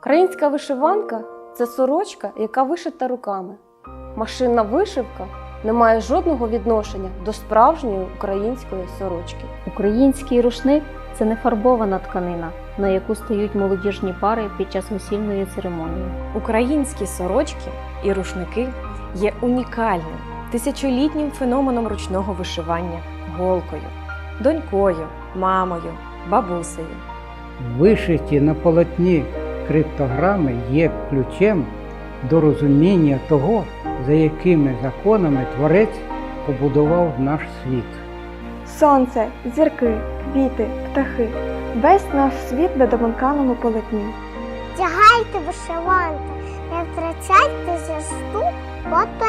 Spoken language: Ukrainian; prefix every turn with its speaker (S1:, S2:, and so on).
S1: Українська вишиванка це сорочка, яка вишита руками. Машинна вишивка не має жодного відношення до справжньої української сорочки.
S2: Український рушник це не фарбована тканина, на яку стають молодіжні пари під час весільної церемонії.
S3: Українські сорочки і рушники є унікальним тисячолітнім феноменом ручного вишивання голкою, донькою, мамою, бабусею.
S4: Вишиті на полотні криптограми є ключем до розуміння того, за якими законами творець побудував наш світ.
S5: Сонце, зірки, квіти, птахи. Весь наш світ на доманканому полотні.
S6: Вдягайте вишиванки, не втрачайте зв'язку по.